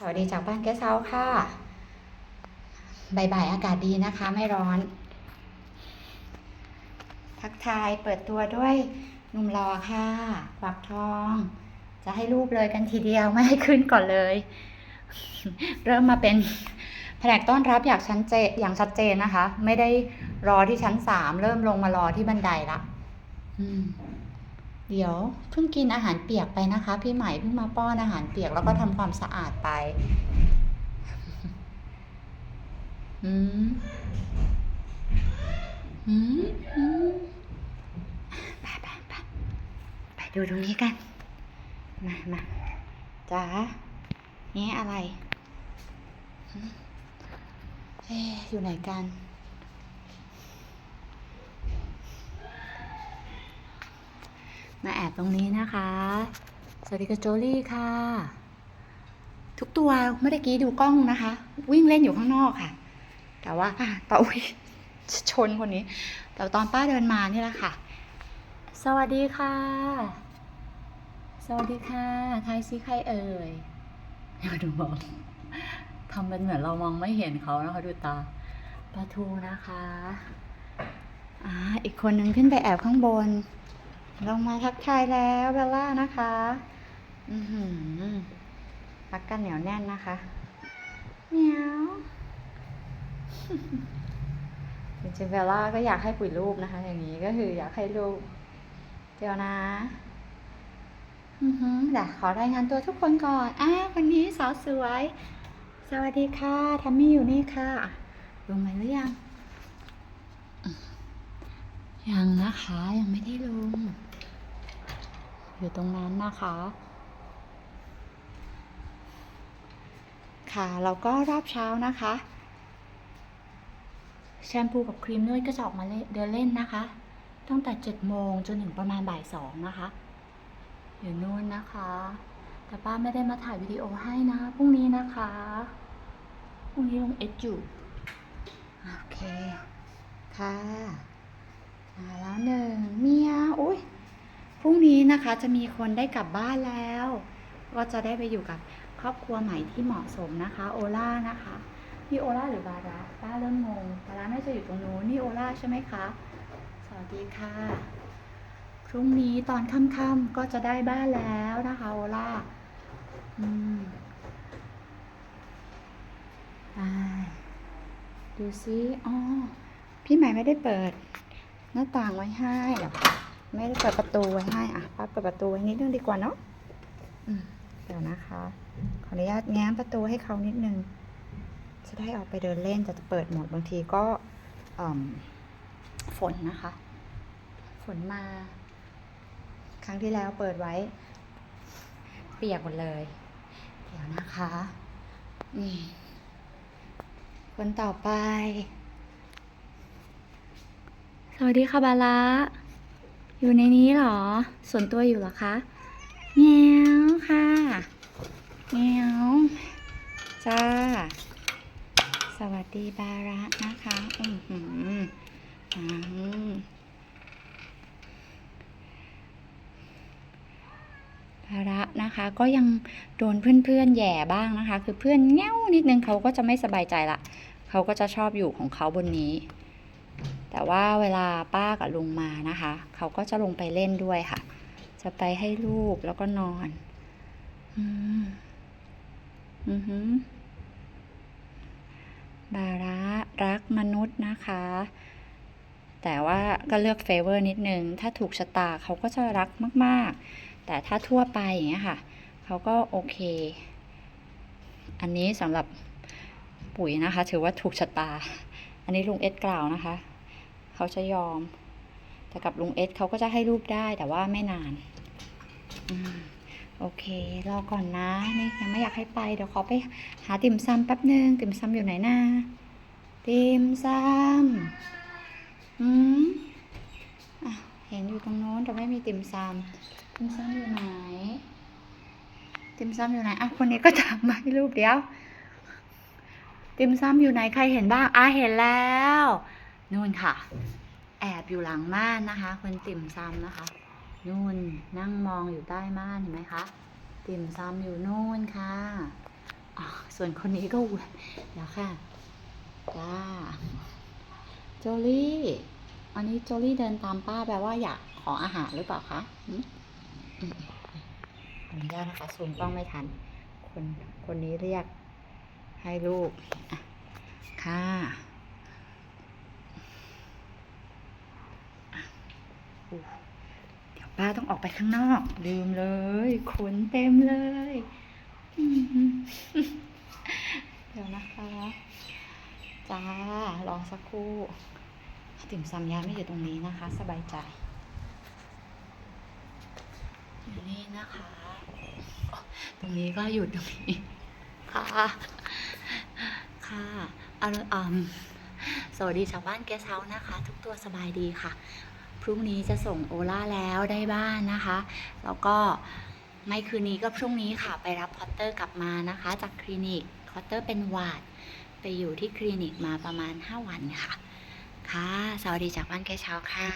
สวัสดีจากบ้านแก้เซาค่ะบ่ายๆอากาศดีนะคะ ไม่ร้อน ทักทายเปิดตัวด้วยหนุ่มรอค่ะควักทอง จะให้รูปเลยกันทีเดียวไม่ให้ขึ้นก่อนเลย เริ่มมาเป็นแผนกต้อนรับอย่างชัดเจนอย่างชัดเจนนะคะ ไม่ได้รอที่ชั้นสามเริ่มลงมารอที่บันไดละ เดี๋ยวเพิ่งกินอาหารเปียกไปนะคะ พี่ใหม่เพิ่งมาป้อนอาหารเปียกแล้วก็ทำความสะอาดไป อืม อืมอืมไปไปไปไปดูตรงนี้กัน มามาจ๋านี่อะไร เอ๊อยู่ไหนกัน มาแอบตรงนี้นะคะ สวัสดีค่ะโจลี่ค่ะ ทุกตัวเมื่อกี้ดูกล้องนะคะ วิ่งเล่นอยู่ข้างนอกค่ะ แต่ว่าอะตอนอุ๊ยชนคนนี้ แต่ตอนป้าเดินมานี่แหละค่ะ สวัสดีค่ะ สวัสดีค่ะทายซิใครเอ่ยอย่าดูมองทำเป็นเหมือนเรามองไม่เห็นเขานะคะดูตาปลาทูนะคะ อ่า อีกคนนึงขึ้นไปแอบข้างบน ลงมาทักทายแล้วเบลล่านะคะ อือหือรักกันเหนียวแน่นนะคะเหมียวจริงๆเบลล่าก็อยากให้ปุ๋ยรูปนะคะ อย่างนี้ก็คืออยากให้รูปเดี๋ยวนะ อือหือเดี๋ยวขอรายงานตัวทุกคนก่อนอ้าววันนี้สาวสวย สวัสดีค่ะทัมมี่อยู่นี่ค่ะ ลงมาหรือยังยังนะคะ ยังไม่ได้ลง อยู่ตรงนั้นนะคะ ค่ะเราก็รอบเช้านะคะ แชมพูกับครีมนวดก็จะออกมาเลเดินเล่นนะคะ ตั้งแต่เจ็ดโมงจนถึงประมาณบ่ายสองนะคะอยู่นู่นนะคะ แต่ป้าไม่ได้มาถ่ายวิดีโอให้นะพรุ่งนี้นะคะพรุ่งนี้ลงเอจูโอเค ค่ะ มาแล้วหนึ่งเมียอุ้ยพรุ่ง นะคะจะมีคนได้กลับบ้านแล้ว ก็จะได้ไปอยู่กับครอบครัวใหม่ที่เหมาะสมนะคะ โอล่านะคะนี่โอล่าหรือบาระป้าเริ่มงงบาระน่าจะอยู่ตรงนู้นนี่โอล่าใช่ไหมคะสวัสดีค่ะพรุ่งนี้ตอนค่ำๆก็จะได้บ้านแล้วนะคะโอล่าอืมดูซิอ๋อพี่ใหม่ไม่ได้เปิด หน้าต่างไว้ให้ไม่ได้เปิดประตูไว้ให้อะ เปิดประตูไว้นิดนึงดีกว่าเนาะอืมเดี๋ยวนะคะ ขออนุญาตแง้มประตูให้เขานิดนึง จะได้ออกไปเดินเล่นแต่จะเปิดหมดบางทีก็อืมฝนนะคะ ฝนมา ครั้งที่แล้วเปิดไว้ เปียกหมดเลย เดี๋ยวนะคะนี่คนต่อไป สวัสดีค่ะบาละ อยู่ในนี้หรอ ส่วนตัวอยู่หรอคะแงวค่ะแงวจ้า สวัสดีบาระนะคะ อือหืออืมบาระนะคะก็ยังโดนเพื่อนๆแย่บ้างนะคะ คือเพื่อนแง่วนิดนึงเขาก็จะไม่สบายใจละเขาก็จะชอบอยู่ของเขาบนนี้ แต่ว่าเวลาป้ากับลุงมานะคะ เขาก็จะลงไปเล่นด้วยค่ะ จะไปให้ลูกแล้วก็นอน อืมอือหือบาระรักมนุษย์นะคะ แต่ว่าก็เลือกเฟเวอร์นิดนึง ถ้าถูกชะตาเขาก็จะรักมาก ๆ แต่ถ้าทั่วไปอย่างเงี้ยค่ะ เขาก็โอเค อันนี้สำหรับปุ๋ยนะคะ ถือว่าถูกชะตา อันนี้ลุงเอสกล่าวนะคะ เขาจะยอม แต่กับลุงเอสเขาก็จะให้รูปได้แต่ว่าไม่นานอโอเค รอก่อนนะ นี่ยังไม่อยากให้ไป เดี๋ยวขอไปหาติ่มซำแป๊บหนึ่งติ่มซำอยู่ไหนนะ ติ่มซำอืมอะเห็นอยู่ตรงโน้นแต่ไม่มีติ่มซำติ่มซำอยู่ไหน ติ่มซำอยู่ไหน อะคนนี้ก็ถามมาให้รูปเดียว ติ่มซำอยู่ไหน ใครเห็นบ้าง อะเห็นแล้ว นู่นค่ะ แอบอยู่หลังม่านนะคะ คนติ่มซำนะคะ นู่นนั่งมองอยู่ใต้ม่านเห็นไหมคะติ่มซำอยู่นู่นค่ะส่วนคนนี้ก็อุ๊ยเดี๋ยวค่ะจ้าโจลี่อันนี้โจลี่เดินตามป้าแปลว่าอยากขออาหารหรือเปล่าคะหืมอืมขออนุญาตนะคะซูมกล้องไม่ทัน คนคนนี้เรียกให้ลูก ค่ะ เดี๋ยวป้าต้องออกไปข้างนอก ลืมเลยขนเต็มเลยเดี๋ยวนะคะจ้ารอสักครู่ติ่มซำยาไม่อยู่ตรงนี้นะคะ สบายใจอยู่นี่นะคะ ตรงนี้ก็หยุดตรงนี้ ค่ะ ค่ะอาอืมสวัสดีชาวบ้านแกสเฮานะคะ ทุกตัวสบายดีค่ะ รุ่งนี้จะส่งโอล่าแล้วได้บ้านนะคะ แล้วก็ไม่คืนนี้ก็พรุ่งนี้ค่ะไปรับพอตเตอร์กลับมานะคะ จากคลินิกพอตเตอร์เป็นหวาดไปอยู่ที่คลินิกมาประมาณ 5 วันค่ะ ค่ะ สวัสดีจากบ้านแกเช้าค่ะ